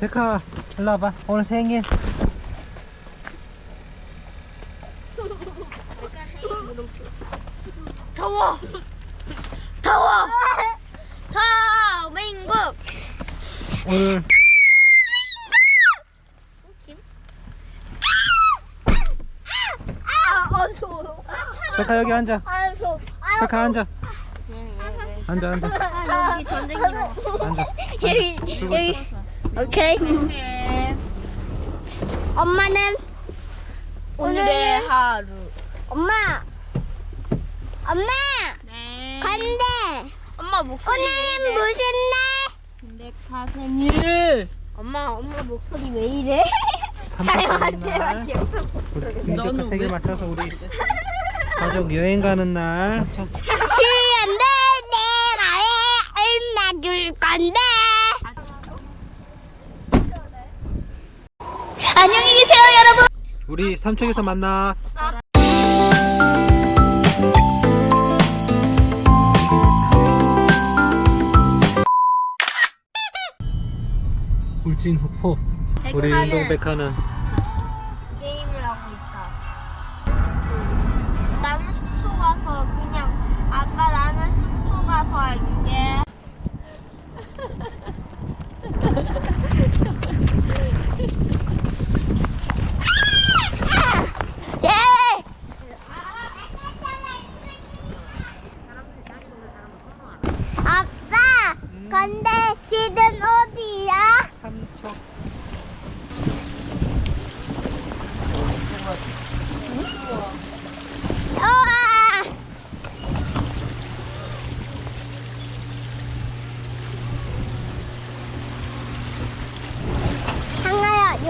백화 일로 와봐 오늘 생일 더워. 더워. 더민국. 오늘 아. 백화 여기 앉아. 백화 앉아 앉아 앉아 아, 여기 전쟁이 나. 앉아 여기 여기. 오케이. 엄마는 오늘의 하루. 엄마. 엄마. 네. 간대. 엄마 목소리 오늘은 왜 이래? 무슨 날? 네, 가생일. 엄마, 엄마 목소리 왜 이래? 잘 삼박하는 맞대, 날 맞대. 우리 김백화 너는 생일 왜? 맞춰서 우리 가족 여행 가는 날 자, 시간대 내가에 얼마 줄 건데? 안녕히 계세요, 여러분. 우리 삼척에서 만나. 울진 후포. 우리 운동 백화는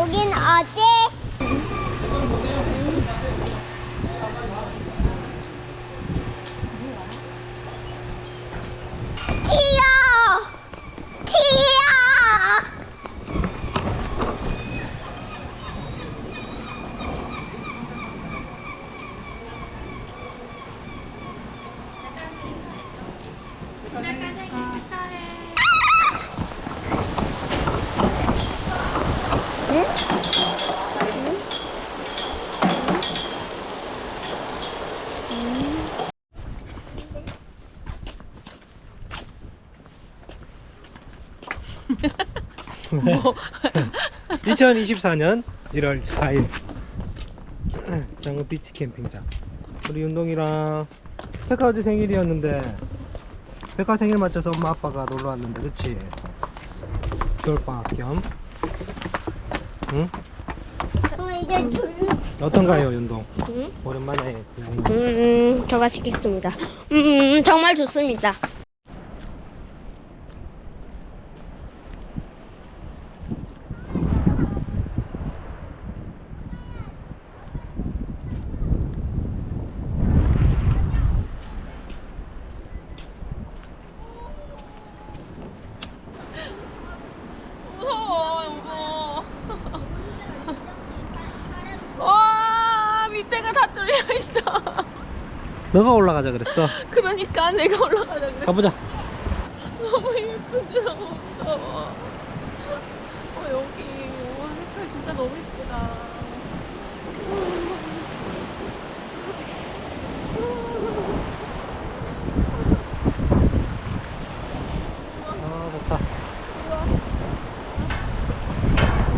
한가야, 여긴 어디? 튀어! 튀어! 뭐? 2024년 1월 4일 장어 비치 캠핑장 우리 운동이랑 백화 어제 생일이었는데 백화 생일 맞춰서 엄마 아빠가 놀러 왔는데 그치? 겨울방학 겸 응? 이제 둘. 어떤가요 운동? 응? 오랜만에 그냥 음, 저가 시켰습니다. 음, 정말 좋습니다. 무서워, 여보. 와, 밑에가 다 뚫려 있어. 너가 올라가자 그랬어 그러니까 내가 올라가자 그래. 가보자 너무 예쁜데 너무 무서워. 어, 여기 와, 색깔 진짜 너무 예쁘다. 아 좋다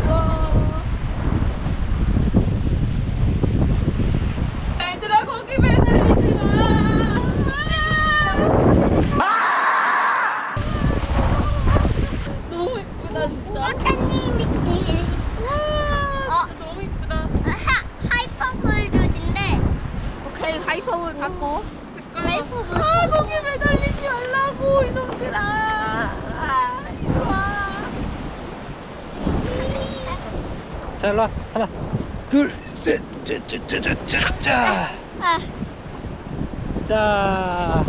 와. 얘들아 거기 매달리지 마. 너무 예쁘다 진짜. 박사님이 와, 진짜 너무 예쁘다. 하, 하이퍼볼 조진데 하이퍼볼 받고 색깔. 하이퍼볼 아 거기 매달리지 말라고 이놈들아. 아, 이리 와. 자 일로 와 하나 둘셋짜짜짜짜짜 아, 자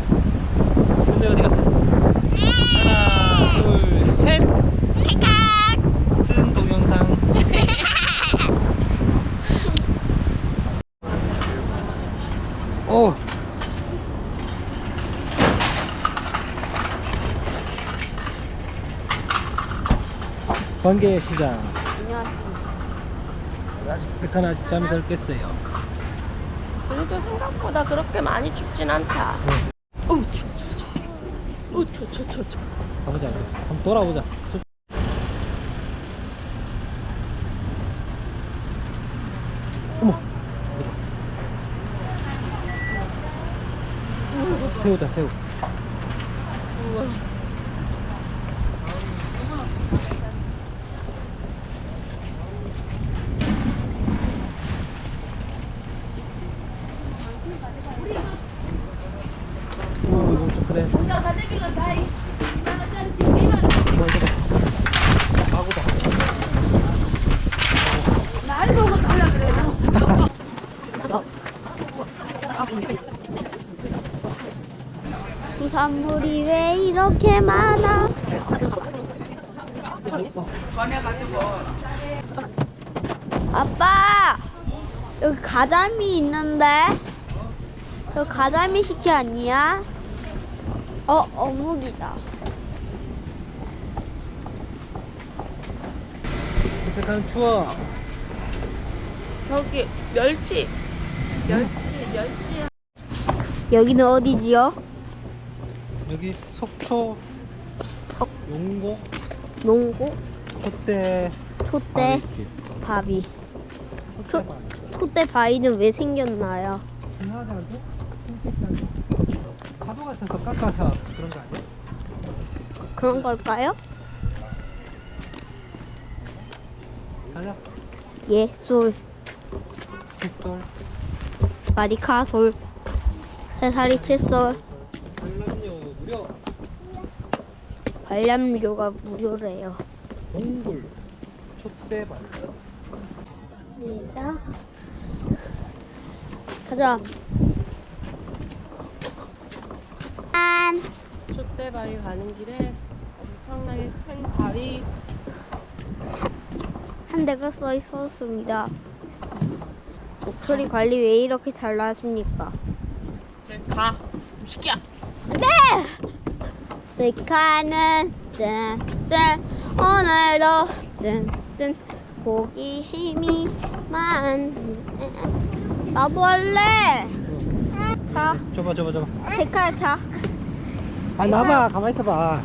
근데 어디 갔어? 하나 둘셋 피카 쓴 동영상 오 관계 시장. 안녕하십니까. 아직 아직 잠이 덜 깼어요. 그래도 생각보다 그렇게 많이 춥진 않다. 네. 어우 추워 추워 추워. 어우 추워 추워 추워 추워. 가보자. 한번 돌아보자. 어머. 새우다 새우. 오, 이거 좀 그래. 뭐 이거 아구다. 수산물이 왜 이렇게 많아? 아빠 여기 가자미 있는데 저 가자미 식혜 아니야? 어 어묵이다. 백한 추워. 저기 멸치. 멸치 멸치. 여기는 어디지요? 여기 속초, 석 용고, 농고 촛대, 촛대 바위집. 바위. 촛대 바위. 촛대 바위는 왜 생겼나요? 지나가도 파도가 쳐서 깎아서 그런 거 아니야? 그런 걸까요? 가자. 예술 칫솔, 마디카솔 세살이 칫솔 관람료 무료. 관람료가 무료래요. 동굴, 촛대 바위. 여기다 가자. 안 촛대바위 가는 길에 엄청나게 큰 바위. 한 대가 써 있었습니다. 목소리 관리 왜 이렇게 잘 나십니까? 그래 가. 시키야. 네! 백화는 뜬뜬 오늘도 뜬뜬 호기심이 많 나도 할래 자 줘봐, 줘봐, 줘봐. 백화 자 아, 나봐. 가만히 있어봐.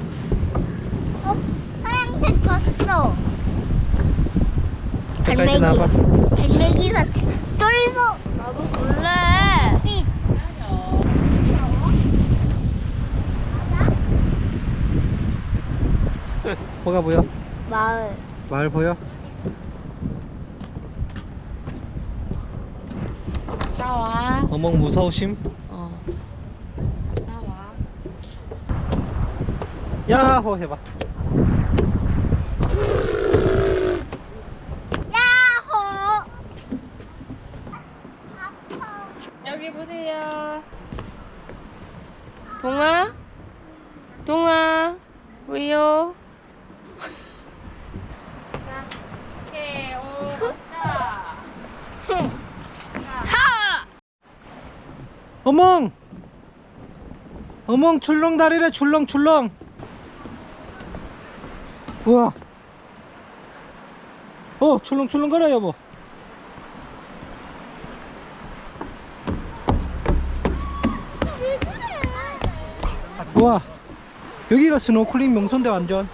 어? 하얀색 봤어 나봐. 갈매기 같이 똘보 나도 볼래 뭐가 보여? 마을 마을 보여? 나와. 어멍 무서우심? 어. 나와. 야호 해봐. 야호 여기 보세요. 동아? 왜요? 자, 오케이, 오, 자. 하 어멍! 어멍 출렁다리래 출렁출렁. 우와. 어 출렁출렁 거려 여보. 우와. 여기가 스노클링 명소인데 완전.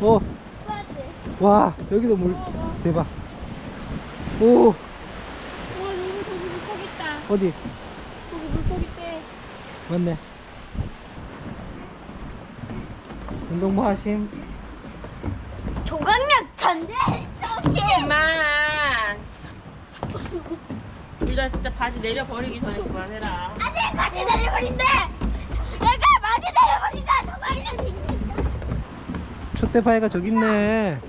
어, 와 여기도 물 대박 오 우와, 여기 저기 물고기 있다. 어디 저기 물고기 때. 맞네 운동 뭐 하심? 조각력 전대 그만. 둘다 진짜 바지 내려버리기 전에 그만해라. 안돼 바지 내려버린대 내가 바지 내려버린다 조각력 빈다 촛대파이가 저기 있네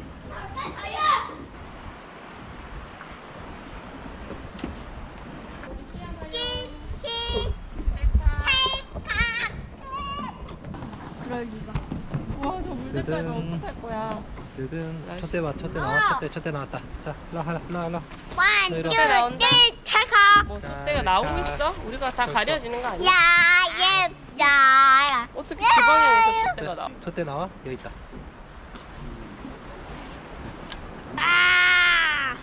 날씨 첫대 봐 첫대 나와 첫대 첫대 나왔다 자 일로 와 일로 와 일로 와. 투, 나온다. 쓰리, 잘 가. 뭐 자, 숫대가 나오고 자. 있어? 우리가 다 가려지는 거 아니야? 야, 예, 야. 어떻게 그 방향에서 숫대가 나와? 첫대 나와 여기 있다 아.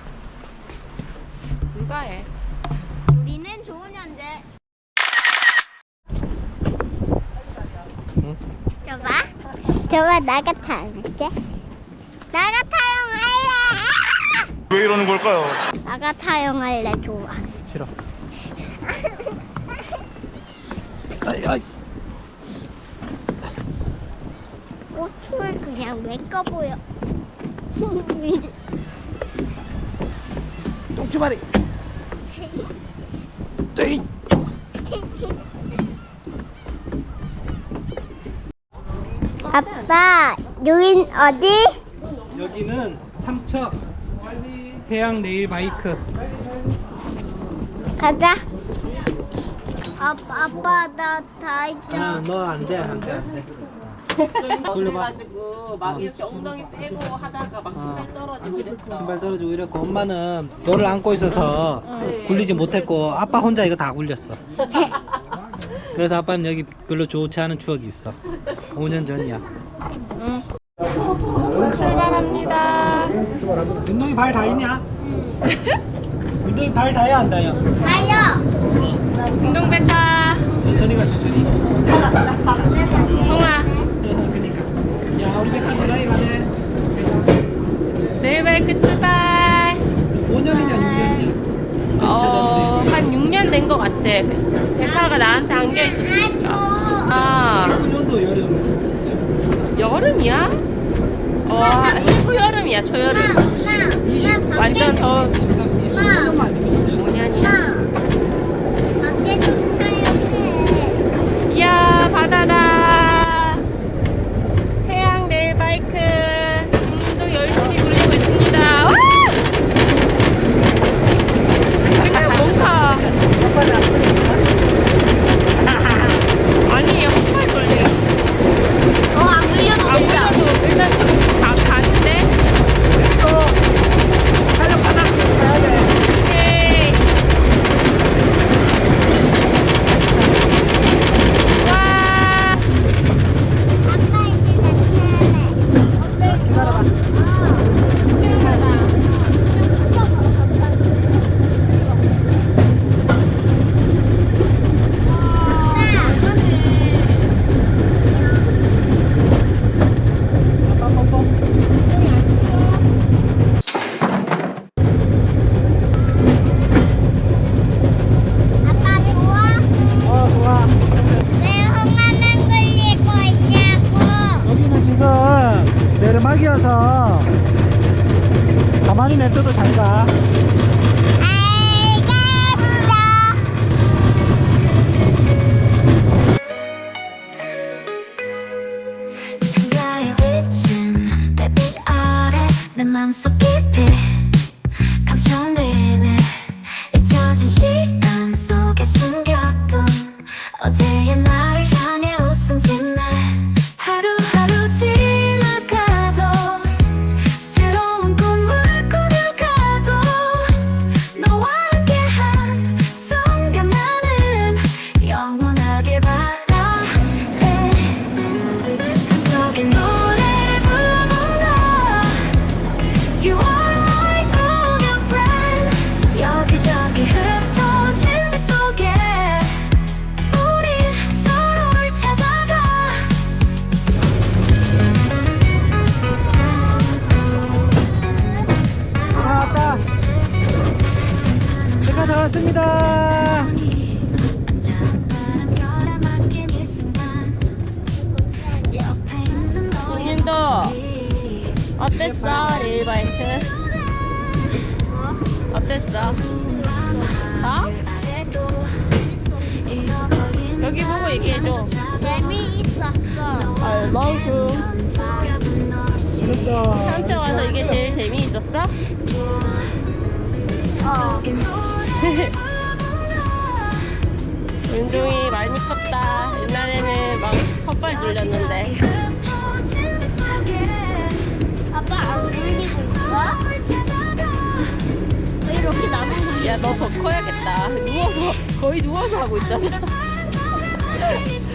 불가해. 우리는 좋은 현재. 응? 저봐. 저봐, 나가 타용할게. 나가 타용할래. 왜 이러는 걸까요? 나가 타용할래, 좋아. 싫어 아이 아이 꽃을 그냥 왜 꺼보여. 똥주마리 떼이 아빠, 여긴 어디? 여기는 삼척 태양 레일 바이크. 가자. 아빠, 아빠, 나다 있죠. 아, 너 안 돼 안 돼 안돼. 그래가지고 막 이렇게 엉덩이 빼고 하다가 막 신발 떨어지고 이랬어. 신발 떨어지고 이랬고 엄마는 너를 안고 있어서 굴리지 못했고 아빠 혼자 이거 다 굴렸어. 그래서 아빠는 여기 별로 좋지 않은 추억이 있어. 5년 전이야 출발합니다. 윤동이 발 닿았냐? 윤동이 발 닿아야 안 닿아요? 가요. 운동 배 타. 천천히 가 천천히 동아. 그니까 야 우리 백한 노라이 가네 레일바이크 출발. 5년이냐 6년이냐 어, 한 6년 된 것 같아. 백화가 나한테 안겨 있었으니까. 아, 19년도 여름 여름이야? 어, 초여름이야, 초여름. 완전 더 23, 25년 어땠어, 레일바이크? 어땠어? 어? 여기 보고 얘기해줘. 재미있었어. 그랬어 삼촌 와서 이게 제일 재미있었어? 어. 운동이 많이 컸다. 옛날에는 막 헛발 돌렸는데. 야 너 더 커야겠다. 누워서 거의 누워서 하고 있잖아.